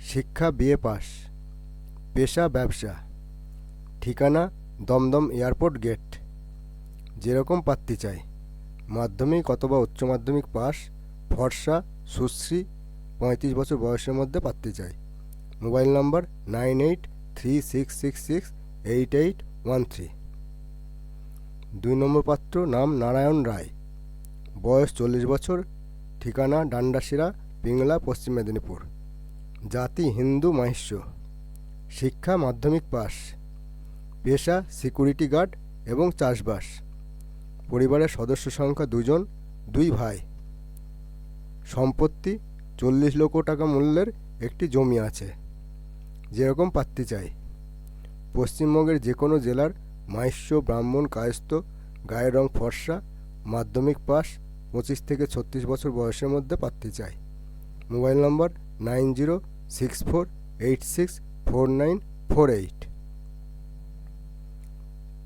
শিক্ষা BA pass. পেশা ব্যবসা। ঠিকানা দমদম এয়ারপোর্ট গেট। যেরকম প্রার্থী চাই। মাধ্যমিক অথবা উচ্চ মাধ্যমিক পাস, ফর্সা, সুশ্রী, পঁয়ত্রিশ বছর বয়সের মধ্যে প্রার্থী চাই। Mobile number nine eight three six six six eight eight one three. দুই নম্বর পাত্র নাম নারায়ণ রায়। বয়স চল্লিশ বছর। ঠিকানা ডান্ডাশিরা, পিংলা, পশ্চিম মেদিনীপুর। জাতি হিন্দু মাহিষ্য, শিক্ষা মাধ্যমিক পাস পেশা সিকিউরিটি গার্ড এবং চাষবাস। পরিবারের সদস্য সংখ্যা দুজন দুই ভাই। সম্পত্তি চল্লিশ লক্ষ টাকা মূল্যের একটি জমি আছে। যেরকম প্রার্থী চাই। পশ্চিমবঙ্গের যে কোনো জেলার মাহিষ্য, ব্রাহ্মণ, কায়স্থ, গায়ের রং ফর্সা, মাধ্যমিক পাস পঁচিশ থেকে ছত্রিশ বছর বয়সের মধ্যে প্রার্থী চাই। Mobile number nine zero six four eight six four nine four eight.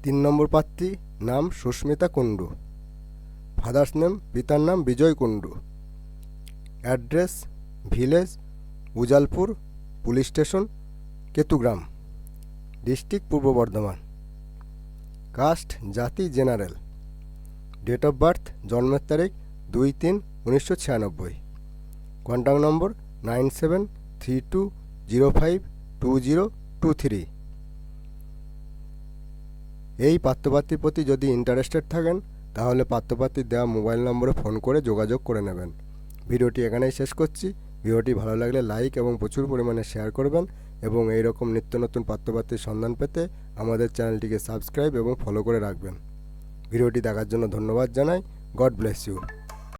তিন নম্বর প্রার্থী নাম সুস্মিতা কুণ্ডু। ফাদার্স নেম, পিতার নাম Bijoy Kundu. Address, village, Ujalpur, police station, Ketugram. District Purba Bardhaman. Caste, জাতি জেনারেল। ডেট অফ বার্থ, জন্মের তারিখ, দুই তিন উনিশশো ছিয়ানব্বই। Contact number nine seven three two zero five two zero two three. এই পাত্রপাত্রীর প্রতি যদি ইন্টারেস্টেড থাকেন, তাহলে পাত্রপাত্রীর দেওয়া মোবাইল নম্বরে ফোন করে যোগাযোগ করে নেবেন। ভিডিওটি এখানেই শেষ করছি। ভিডিওটি ভালো লাগলে লাইক এবং প্রচুর পরিমাণে শেয়ার করবেন এবং এই রকম নিত্য নতুন পাত্রপাত্রীর সন্ধান পেতে আমাদের চ্যানেলটিকে সাবস্ক্রাইব এবং ফলো করে রাখবেন। ভিডিওটি দেখার জন্য ধন্যবাদ জানাই। God bless you